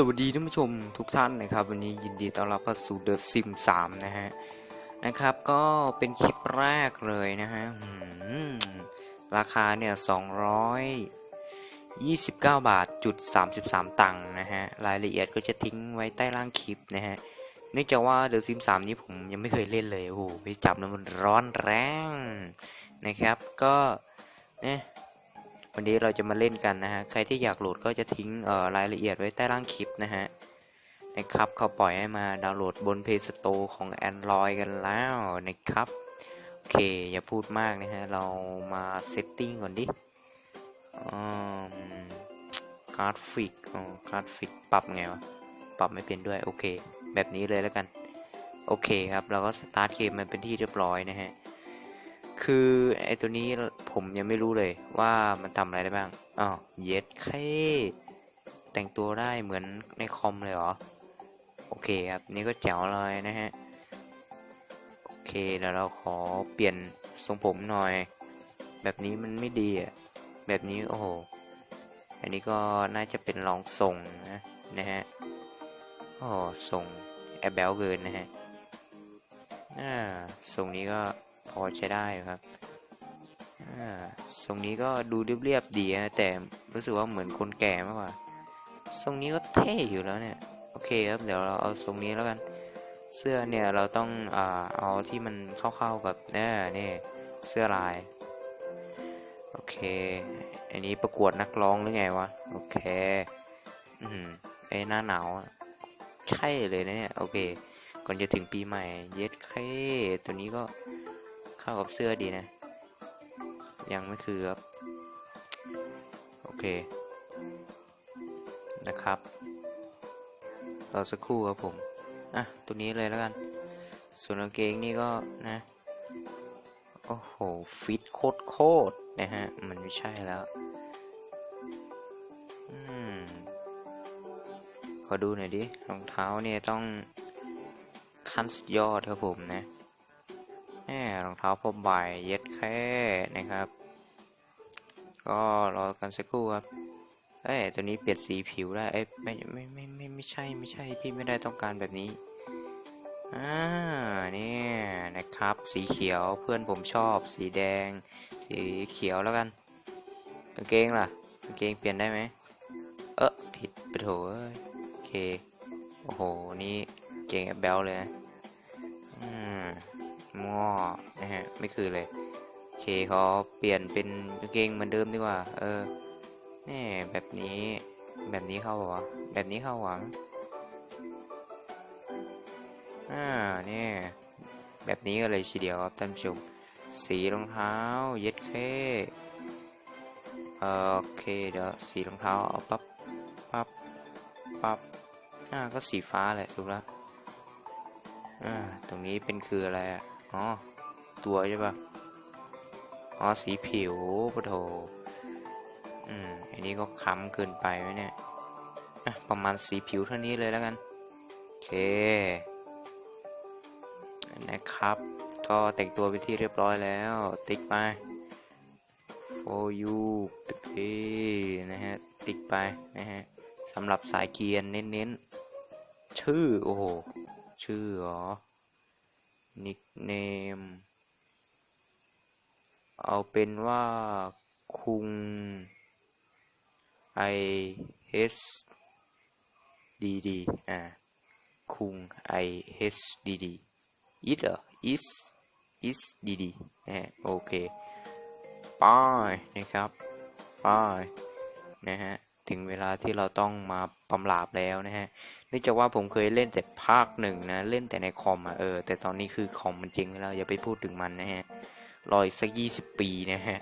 สวัสดีท่านผู้ชมทุกท่านนะครับ วันนี้ยินดีต้อนรับเข้าสู่ The Sim 3 นะฮะนะครับ ก็เป็นคลิปแรกเลยนะฮะราคาเนี่ย 229 บาทจุด33 ตังค์นะฮะรายละเอียดก็จะทิ้งไว้ใต้ล่างคลิปนะฮะเนื่องจากว่า The Sim 3 นี้ผมยังไม่เคยเล่นเลย โอ้โหไปจับแล้วมันร้อนแรงนะครับ ก็เนี่ย วันนี้เราจะมาเล่นกันนะฮะ ใครที่อยากโหลดก็จะทิ้งรายละเอียดไว้ใต้ล่างคลิปนะฮะนะครับเขาปล่อยให้มาดาวน์โหลดบน Play Store ของ Android กันแล้วนะครับ โอเค อย่าพูดมากนะฮะ เรามาเซตติ้งก่อนดิการ์ดฟิกการ์ดฟิกปรับไงวะ ปรับไม่เป็นด้วย โอเค แบบนี้เลยแล้วกัน โอเคครับ เราก็สตาร์ทเกมมันเป็นที่เรียบร้อยนะฮะ คือไอตัวนี้ผมยังไม่รู้เลยว่ามันทำอะไรได้บ้างอ๋อเย็ดแค่แต่งตัวได้เหมือนในคอมเลยเหรอ โอเคครับ นี่ก็แจ๋วเลยนะฮะ โอเคเดี๋ยวเราขอเปลี่ยนทรงผมหน่อย แบบนี้มันไม่ดีอะ แบบนี้โอ้โห อันนี้ก็น่าจะเป็นรองทรงนะนะฮะโอ้ทรงแอบเบลเกินนะฮะอ่าทรงนี้ก็ พอใช้ได้ครับทรงนี้ก็ดูเรียบๆดีนะแต่รู้สึกว่าเหมือนคนแก่มากกว่าทรงนี้ก็เท่อยู่แล้วเนี่ย โอเคครับเดี๋ยวเราเอาทรงนี้แล้วกัน เสื้อเนี่ยเราต้องอ่าเอาที่มันเข้าๆกับเนี่ยนี่เสื้อลาย โอเค อันนี้ประกวดนักร้องหรือไงวะ โอเค อืมไอ้หน้าหนาวใช่เลยนะเนี่ย โอเค ก่อนจะถึงปีใหม่ เย็ดเคตัวนี้ก็ เข้ากับเสื้อดีนะ ยังไม่คือครับ โอเค นะครับรอสักครู่ครับผม อะ ตัวนี้เลยแล้วกัน ส่วนกางเกงนี่ก็นะ โอ้โห ฟิตโคตรโคตรนะฮะ มันไม่ใช่แล้ว อืม ขอดูหน่อยดิ รองเท้าเนี่ยต้องขั้นสุดยอดครับผมนะ แหมรองเท้าพบ่ายเย็ดแค่นะครับ ก็รอกันสักครู่ครับ เอ้ยตัวนี้เปลี่ยนสีผิวได้ เอ้ยไม่ไม่ไม่ไม่ไม่ใช่ไม่ใช่พี่ไม่ได้ต้องการแบบนี้ อ่าเนี่ยนะครับ สีเขียวเพื่อนผมชอบ สีแดง สีเขียวแล้วกันกางเกงล่ะกางเกงเปลี่ยนได้ไหมเออผิดไปโถเอ้ยโอเค โอ้โห นี่เกงแอบเบลเลยนะอืม ง้อนะฮะ ไม่คือเลยโอเคขอเปลี่ยนเป็นกางเกงเหมือนเดิมดีกว่า เออนี่แบบนี้ แบบนี้เข้าหรอแบบนี้เข้าหวังอ่านี่แบบนี้ก็เลยทีเดียวครับท่านผู้ชมสีรองเท้าเย็ดเคออโอเคเดี๋ยวสีรองเท้าเอาปั๊บปั๊บปั๊บอ่าก็สีฟ้าแหละถูกแล้วอ่าตรงนี้เป็นคืออะไรอะ อ๋อ ตัวใช่ปะอ๋อ สีผิวปะโถอืม อันนี้ก็ค้ำเกินไปไหมเนี่ยอะประมาณสีผิวเท่านี้เลยแล้วกัน โอเค นะครับ ก็แต่งตัวไปที่เรียบร้อยแล้ว ติ๊กไป for you เป้นะฮะ ติ๊กไป นะฮะสำหรับสายเกียร์เน้นๆ ชื่อ โอ้โห ชื่อ เหรอ nickname เอาเป็นว่าคุง i s d d อ่าคุง i s d d it เหรอ is is d d นะฮะโอเค ไป้ายนะครับ ไป้ายนะฮะ ถึงเวลาที่เราต้องมาปำราบแล้วนะฮะนื่องจากว่าผมเคยเล่นแต่ภาคหนึ่งนะ เล่นแต่ในคอมอะเออ แต่ตอนนี้คือคอมมันจริงแล้วอย่าไปพูดถึงมันนะฮะ รออีกสักยี่สิบปีนะฮะ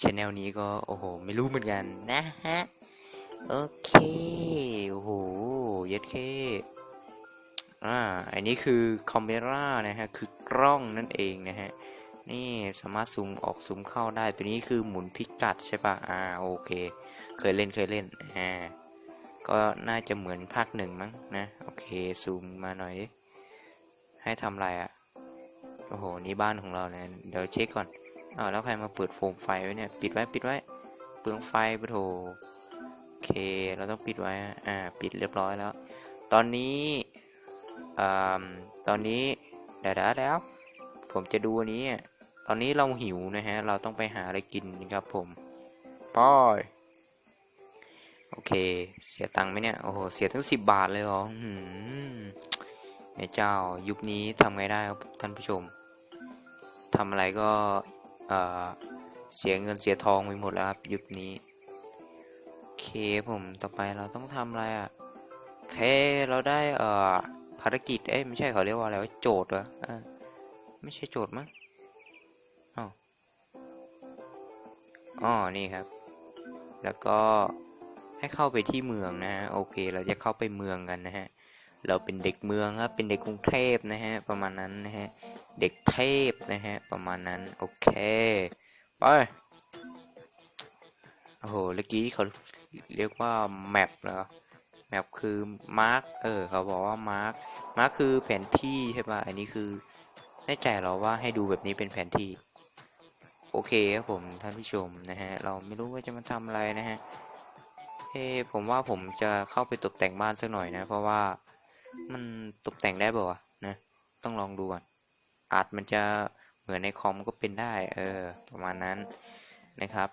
ชแนลนี้ก็โอ้โห ไม่รู้เหมือนกันนะฮะ โอเค โอ้โห เย็ดเคอ่า อันนี้คือคอมเมร่านะฮะ คือกล้องนั่นเองนะฮะ นี่สามารถซูมออกซูมเข้าได้ ตัวนี้คือหมุนพิกัดใช่ปะอ่า โอเค เคยเล่นเคยเล่นอ่าก็น่าจะเหมือนภาคหนึ่งมั้งนะโอเคซูมมาหน่อย ให้ทำอะไรอะ่ะโอ้โหนี่บ้านของเราเนี่ยเดี๋ยวเช็คก่อนอ้าวแล้วใครมาเปิดโฟมไฟไว้เนี่ยปิดไว้ปิดไว้เปลืองไฟปะโถเคเราต้องปิดไว้อ่าปิดเรียบร้อยแล้ว ตอนนี้อ่าตอนนี้เดี๋ยวแล้วผมจะดูอันนี้อะตอนนี้เราหิวนะฮะเราต้องไปหาอะไรกินครับผมป้อย โอเค เสียตังค์ไหมเนี่ย โอ้โห เสียทั้งสิบบาทเลยเหรออื้อหือแม่เจ้ายุคนี้ทำไงได้ครับท่านผู้ชมทำอะไรก็เเสียเงินเสียทองไปหมดแล้วครับยุคนี้โอเคผมต่อไปเราต้องทำอะไรอะโอเคเราได้เอ่อภารกิจเอ้ยไม่ใช่เขาเรียกว่าอะไรว่าโจทย์เหรอไม่ใช่โจทย์มั้งอ้าวอ๋อนี่ครับ แล้วก็ ให้เข้าไปที่เมืองนะฮะโอเค เราจะเข้าไปเมืองกันนะฮะเราเป็นเด็กเมืองครับเป็นเด็กกรุงเทพนะฮะประมาณนั้นนะฮะเด็กเทพนะฮะประมาณนั้นโอเคไปโอ้โหเมื่อกี้เขาเรียกว่าแมปเหรอแมปคือมาร์กเออเขาบอกว่ามาร์กมาร์กคือแผนที่ใช่ป่ะอันนี้คือแน่ใจเหรอว่าให้ดูแบบนี้เป็นแผนที่ โอเคครับผมท่านผู้ชมนะฮะเราไม่รู้ว่าจะมาทำอะไรนะฮะ เฮ้ผมว่าผมจะเข้าไปตกแต่งบ้านสักหน่อยนะ เพราะว่ามันตกแต่งได้เปล่าวะนะ ต้องลองดูก่อน อาจมันจะเหมือนในคอมก็เป็นได้ เออ ประมาณนั้นนะครับ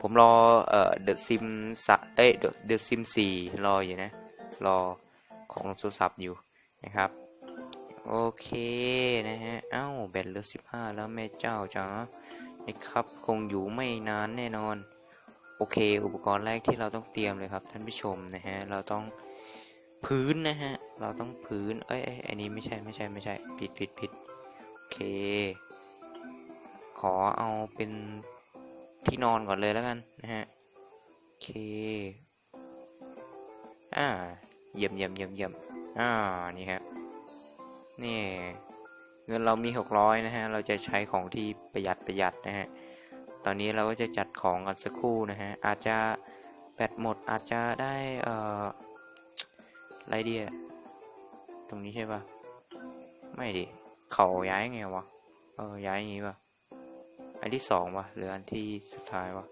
ผมรอ เอ่อ The Sim สะเอ้ย The The Sim 4 รออยู่นะ รอของโทรศัพท์อยู่นะครับ โอเคนะฮะ เอ้า แบตเหลือ 15 แล้วแม่เจ้าจ๋านะครับ คงอยู่ไม่นานแน่นอน โอเค อุปกรณ์แรกที่เราต้องเตรียมเลยครับ ท่านผู้ชมนะฮะ เราต้องพื้นนะฮะ เราต้องพื้น เอ้ยอันนี้ไม่ใช่ไม่ใช่ไม่ใช่ ผิดผิดผิดโอเค ขอเอาเป็นที่นอนก่อนเลยแล้วกันนะฮะ โอเค อ่า เยี่ยมเยี่ยมเยี่ยมเยี่ยมอ่า นี่ครับนี่ เงินเรามีหกร้อยนะฮะ เราจะใช้ของที่ประหยัดประหยัดนะฮะ ตอนนี้เราก็จะจัดของกันสักครู่นะฮะ อาจจะแบตหมดอาจจะได้เอ่อไรดีอะตรงนี้ใช่ปะไม่ดิเขาย้ายไงวะ เออย้ายอย่างงี้ปะอันที่สองวะหรืออันที่สุดท้ายวะ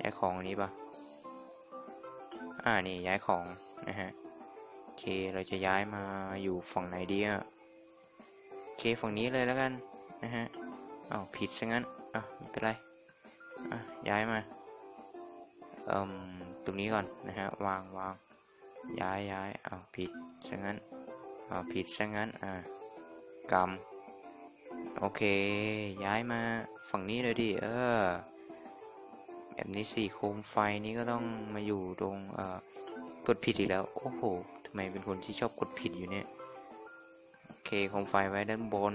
ย้ายของนนี้ปะอ่านี่ย้ายของนะฮะโอเคเราจะย้ายมาอยู่ฝั่งไหนดีอะโอเคฝั่งนี้เลยแล้วกันนะฮะ อ้าวผิดซะงั้นอะไม่เป็นไรอะย้ายมาเอ่มตรงนี้ก่อนนะฮะวางวางย้ายย้ายอ้าวผิดซะงั้นอ้าวผิดซะงั้นอ่ากำโอเค ย้ายมาฝั่งนี้เลยดิเออแบบนี้สี่โคมไฟนี้ก็ต้องมาอยู่ตรงเอ่อกดผิดอีกแล้วโอ้โหทำไมเป็นคนที่ชอบกดผิดอยู่เนี่ยโอเคโคมไฟไว้ด้านบน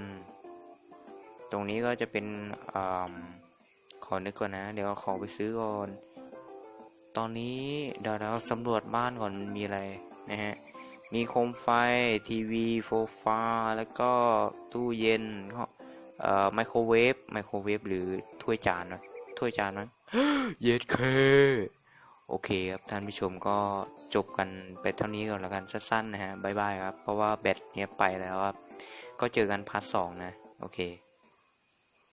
ตรงนี้ก็จะเป็นอขอนึกก่อนนะ เดี๋ยวขอไปซื้อก่อน ตอนนี้เดี๋ยวเราสำรวจบ้านก่อนมันมีอะไรนะฮะ มีโคมไฟทีวีโฟฟาแล้วก็ตู้เย็นเอ่อไมโครเวฟไมโครเวฟหรือถ้วยจานนะถ้วยจานนั้นเย็ดเคโอเคครับท่านผู้ชมก็จบกันไปเท่านี้ก่อนแล้วกันสั้นๆนะฮะบ๊ายบายครับ เพราะว่าแบตเนี้ยไปแล้วครับ ก็เจอกันพาร์ทสองนะ โอเค